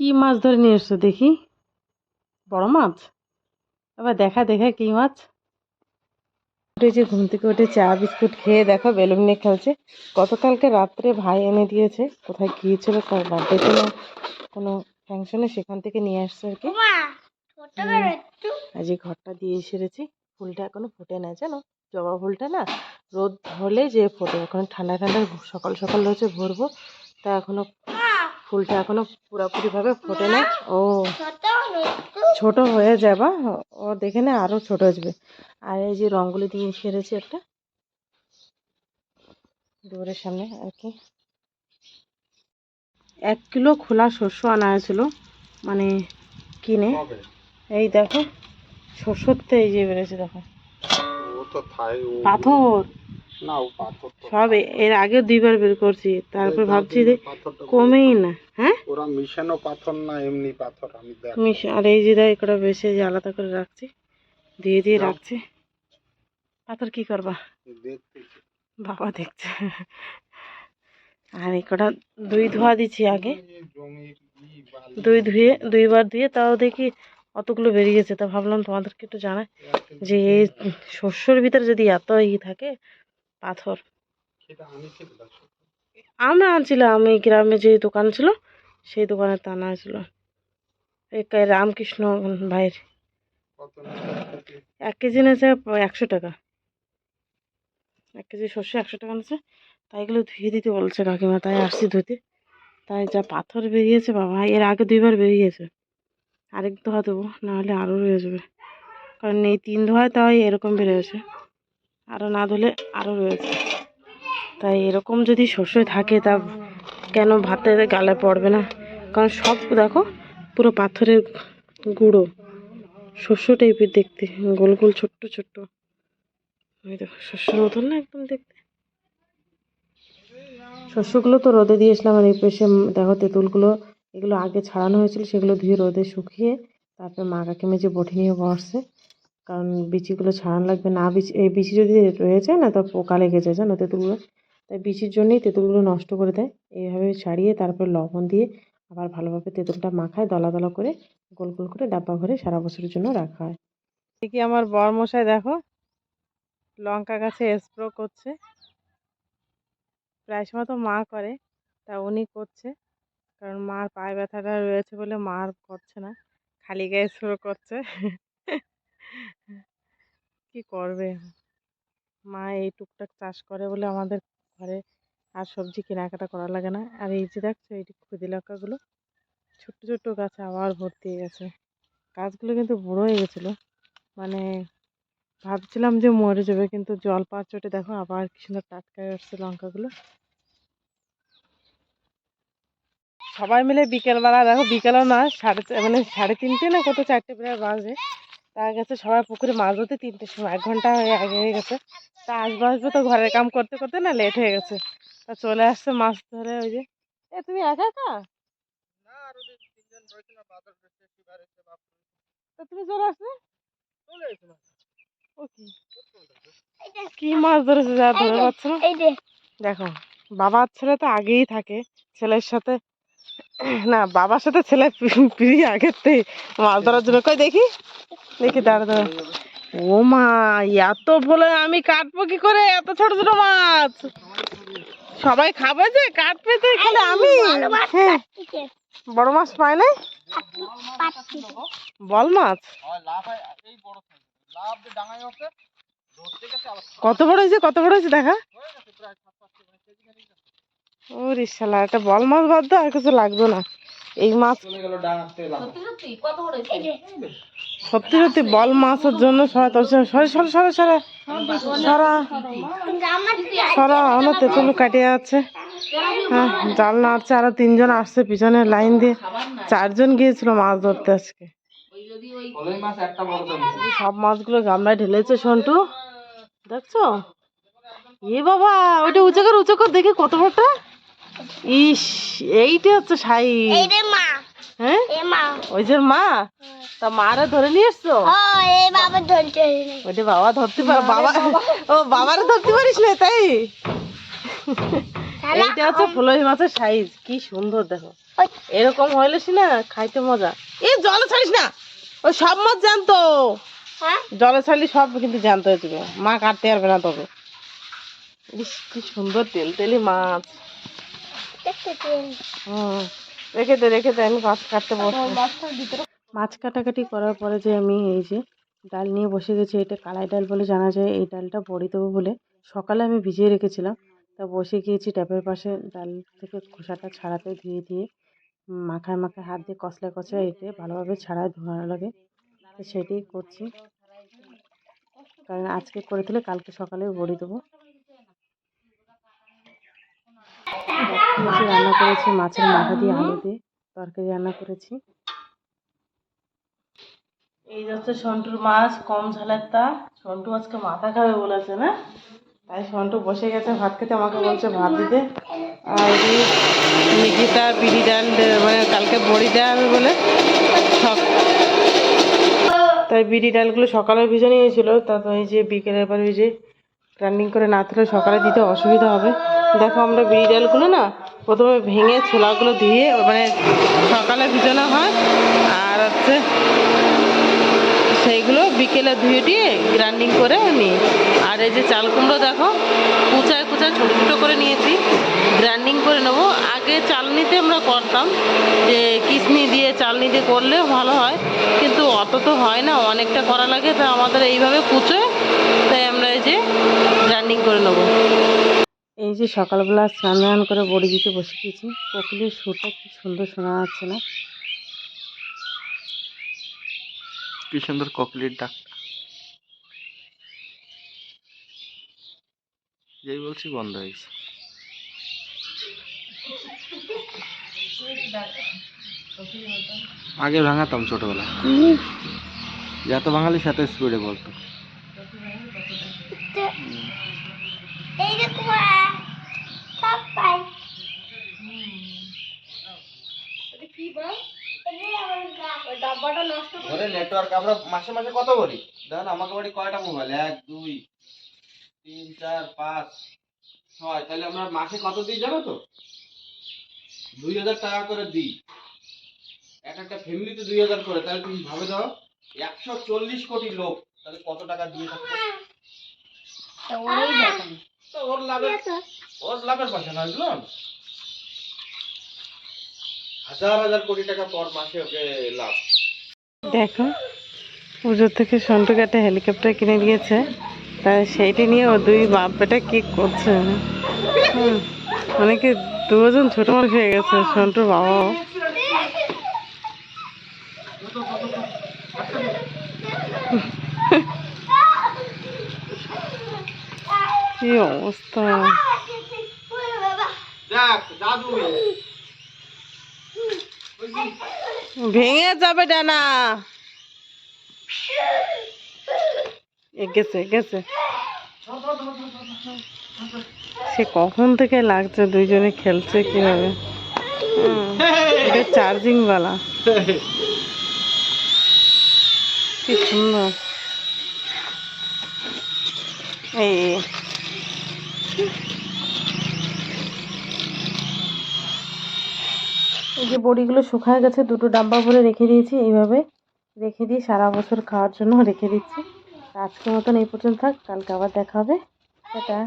কি মাছ ধরে নিয়ে এসছো দেখি? বড় মাছ? এবার দেখা দেখা কি মাছ? উঠেছে ঘুম থেকে উঠে চা বিস্কুট খেয়ে দেখো বেলুন নিয়ে খেলছে। গতকালকে রাত্রে ভাই এনে দিয়েছে কোথায় গিয়েছিল বার্থডেতে না কোনো ফাংশনে সেখান থেকে নিয়ে আসছে আর কি। আজ ঘরটা দিয়ে সেরেছি ফুলটা এখনও ফোটে না জানো? জবা ফুলটা না রোদ হলে যে ফোটে এখন ঠান্ডা ঠান্ডা সকাল সকাল রয়েছে ভরবো তা এখনও ফুলটা এখনও পুরোপুরি ভাবে ফোটে না। ও ছোট হয়ে যাবা। ও দেখে না আরও ছোট আসবে আর এই যে রঙগুলি দিয়ে সেরেছি একটা। দুয়ারের সামনে আর কি। এক কিলো খোলা শস্য আনা হয়েছিল মানে কিনে। এই দেখো শস্যতে এই যে বেড়েছে দেখো। ও তো থাই ও পাথর। সব এর আগে দুইবার বের করছি তারপর ভাবছি যে কমেই না হ্যাঁ? ওরা মিশানো পাথর না এমনি পাথর আমি মিশ আর এই যে দেখ এটা বেশি যে আলাদা করে রাখছি দিয়ে দিয়ে রাখছি। পাথর কি করবা? বাবা দেখছে। আর এই কটা দুই ধোয়া দিচ্ছি আগে। দুই ধুয়ে দুইবার দিয়ে তাও দেখি অতগুলো বেরিয়েছে তা ভাবলাম তোমাদেরকে একটু জানাই যে এই শস্যর ভিতরে যদি এত ই থাকে পাথর। আমি আমরা আনছিলাম এই গ্রামে যে দোকান ছিল সেই দোকানে এই কা- রামকৃষ্ণ ভাইয়ের। এক কেজি নিয়েছে একশো টাকা। এক কেজি শস্য একশো টাকা নিয়েছে। তাই এগুলো ধুয়ে দিতে বলছে কাকিমা তাই আসছি ধুতে। তাই যা পাথর বেরিয়েছে বাবা এর আগে দুইবার বেরিয়েছে। আরেক ধোয়া দেবো নাহলে আরও রয়ে যাবে। কারণ এই তিন ধোয়ায় তাই এরকম বেরিয়েছে। আরও না ধুলে আরও রয়েছে। তাই এরকম যদি শস্য থাকে তা কেন ভাতে গালে পড়বে না? কারণ সব দেখো, পুরো পাথরের গুঁড়ো। শস্য টাইপের দেখতে, গোল গোল, ছোট্ট ছোট্ট। ওই দেখো শস্যের মতন না একদম দেখতে। শস্যগুলো তো রোদে দিয়েছিলাম আর এই পেশে দেখো তেঁতুলগুলো, এগুলো আগে ছাড়ানো হয়েছিল, সেগুলো ধুয়ে রোদে শুকিয়ে তারপরে মা কাকিমা যে বটি নিয়ে বসছে কারণ বিচিগুলো ছাড়ানো লাগবে না। বিচি, এই বিচি যদি রয়ে যায় না, তো পোকা লেগে যায় জানো তেঁতুলগুলো? তাই বিচির জন্যই তেঁতুলগুলো নষ্ট করে দেয়। এইভাবে ছাড়িয়ে তারপরে লবণ দিয়ে আবার ভালোভাবে তেঁতুলটা মাখায়, দলা দলা করে, গোল গোল করে ডাব্বা ভরে সারা বছরের জন্য রাখা হয়। দেখি আমার বরমশাই দেখো, লঙ্কা গাছে স্প্রো করছে। প্রায় সময় তো মা করে, তা উনি করছে। কারণ মার পায়ে ব্যথাটা রয়েছে বলে মার করছে না। খালি গায়ে স্প্রো করছে। কি করবে? মা এই টুকটাক চাষ করে বলে আমাদের ঘরে আর সবজি কেনাকাটা করা লাগে না। আর এই যে দেখছ, এই খুদি লঙ্কাগুলো, ছোট্ট ছোট্ট গাছে আবার ভর্তি হয়ে গেছে। গাছগুলো কিন্তু বড়ো হয়ে গেছিল। মানে ভাবছিলাম যে মরে যাবে, কিন্তু জল পাওয়ার চোটে দেখো আবার কি সুন্দর টাটকা আসছে লঙ্কাগুলো। সবাই মিলে বিকেলবেলা, দেখো বিকেলও না সাড়ে মানে সাড়ে তিনটে না কত, চারটে প্রায় বাজে। তা গেছে সবাই পুকুরে মাছ ধরতে তিনটের সময় এক ঘণ্টা হয়ে আগে হয়ে গেছে। তা আসবে আসব তো ঘরের কাম করতে করতে না লেট হয়ে গেছে। তা চলে আসছে মাছ ধরে ওই যে। এ তুমি একা একা? তা তুমি চলে আসলে? ও কি? মাছ ধরেছে যা ধরে পাচ্ছে না? দেখো বাবার ছেলে তো আগেই থাকে ছেলের সাথে না বাবার সাথে ছেলে পিড়ি আগের থেকে মাছ ধরার জন্য। কই দেখি। দেখি দাঁড়া দাঁড়া। ও মা এত বলে আমি কাটবো কি করে? এত ছোট ছোট মাছ। সবাই খাবে যে? কাটবে তো এখানে আমি? হ্যাঁ। বড় মাছ পায় নাই? বল মাছ। কত বড় হয়েছে কত বড় হয়েছে দেখা? ও রিসালা একটা বল মাছ বাদ দাও আর কিছু লাগবে না। এই মাছ এই যে। সত্যি সত্যি বল মাছের জন্য সবাই তোর সরে সরে সরে সরে। সরা। সরা অনেক তেঁতুল কাটিয়ে যাচ্ছে হ্যাঁ জাল নাড়ছে। আরও তিনজন আসছে পিছনে লাইন দিয়ে। চারজন গিয়েছিল মাছ ধরতে আজকে। সব মাছগুলো গামলায় ঢেলেছে সন্টু। দেখছ? এ বাবা, ওইটা উঁচু কর উঁচু কর দেখি কত বড়টা। ইস, এইটা হচ্ছে সাই এই রে মা। হ্যাঁ? মা। ওই যে মা তা মারা ধরে নিয়ে এসছো? ও এই বাবা ধরতে ওইটা পার বাবা ও ধরতে পারিস না তাই? এইটা হচ্ছে ফুলই মাছের সাইজ কি সুন্দর দেখো। এরকম হইলে না খাইতে মজা। এ জলে ছাড়িস না ওই সব মাছ জানতো। হ্যাঁ? জলে ছাড়লে সব কিন্তু জানতে হয়ে যাবে। মা কাটতে পারবে না তবে। কি সুন্দর তেল তেলি। মাছ হুম। রেখে দে রেখে দে আমি মাছ কাটতে বসবো। মাছ কাটাকাটি করার পরে যে আমি এই যে ডাল নিয়ে বসে গেছি এটা কালাই ডাল বলে জানা যায় এই ডালটা বড়ি দেবো বলে সকালে আমি ভিজিয়ে রেখেছিলাম। তা বসে গিয়েছি ট্যাপের পাশে ডাল থেকে খোসাটা ছাড়াতে ধুয়ে দিয়ে মাখায় মাখায় হাত দিয়ে কষলা কষলা এতে ভালোভাবে ছাড়ায় ধোয়া লাগে। তো সেটাই করছি। কারণ আজকে করে দিলে কালকে সকালে বড়ি দেবো। দেখো, রান্না করেছি মাছের মাথা দিয়ে আলু দিয়ে তরকারি রান্না করেছি। এই যাচ্ছে সন্টুর মাছ কম ঝালের তা। সন্টু আজকে মাথা খাবে বলেছে না? তাই সন্টু বসে গেছে ভাত খেতে আমাকে বলছে ভাত দিতে। আর এই বিড়ি ডাল মানে কালকে বড়ি দেওয়া হবে বলে সক তাই বিড়ি ডালগুলো সকালে ভিজে নিয়েছিল তারপর এই যে বিকেলের পরে ওই যে গ্রাইন্ডিং করে না থাকলে সকালে দিতে অসুবিধা হবে। দেখো আমরা বিড়ি ডালগুলো না প্রথমে ভেঙে ছোলাগুলো দিয়ে মানে সকালে ভিজানো হয়। আর হচ্ছে সেইগুলো বিকেলে ধুয়ে দিয়ে গ্রাইন্ডিং করে নিই আর এই যে চাল কুমড়ো দেখো, কুচায় কুচায় ছোটো ছোটো করে নিয়েছি। গ্রাইন্ডিং করে নেব। আগে চালনিতে আমরা করতাম যে কিসনি দিয়ে চালনি দিয়ে করলে ভালো হয়, কিন্তু অত তো হয় না, অনেকটা করা লাগে তো আমাদের এইভাবে কুচোয় তাই আমরা এই যে গ্রাইন্ডিং করে নেব। এই যে সকালবেলা স্নান টান করে বড়ি দিতে বসে গেছি। কোকিলের সুরটা কি সুন্দর শোনা যাচ্ছে না। কি সুন্দর ককলির ডাক। যেই বলছি বন্ধ হয়েছে আগে ভাঙাতাম ছোটবেলা যত বাঙালি সাথে স্পিডে বলতো। ডাব্বাটা নষ্ট ওরে নেটওয়ার্ক আমরা মাসে মাসে কত বলি। দেখেন আমাকে বাড়ি কয়টা মোবাইল এক দুই তিন চার পাঁচ ছয়। তাহলে আমরা মাসে কত দিই জানো তো? দুই হাজার টাকা করে দিই। এক একটা ফ্যামিলিতে দুই হাজার করে। তাহলে তুমি ভাবে দাও একশো চল্লিশ কোটি লোক তাহলে কত টাকা দিয়ে থাকবে? তো ওর লাভের ওর লাভের পয়সা নয় এগুলো হাজার হাজার কোটি টাকা পর মাসে ওকে লাভ। দেখো পুজোর থেকে সন্টুকে একটা হেলিকপ্টার কিনে দিয়েছে। তাই সেইটি নিয়ে ও দুই বাপ বেটা কি করছে? হুম, অনেকে দুজন ছোট মানুষ হয়ে গেছে সন্টুর বাবাও। কি অবস্থা? দেখ দাদু। ভেঙে যাবে ডানা। গেছে গেছে। সে কখন থেকে লাগছে, দুইজনে খেলছে কীভাবে? এটা চার্জিং বালা। কি সুন্দর। এই এই। যে বড়িগুলো শুকায় গেছে, দুটো ডাব্বা ভরে রেখে দিয়েছি, এইভাবে রেখে দিয়ে সারা বছর খাওয়ার জন্য রেখে দিচ্ছি আজকের মতন এই পর্যন্ত থাক, কালকে আবার দেখা হবে টাটা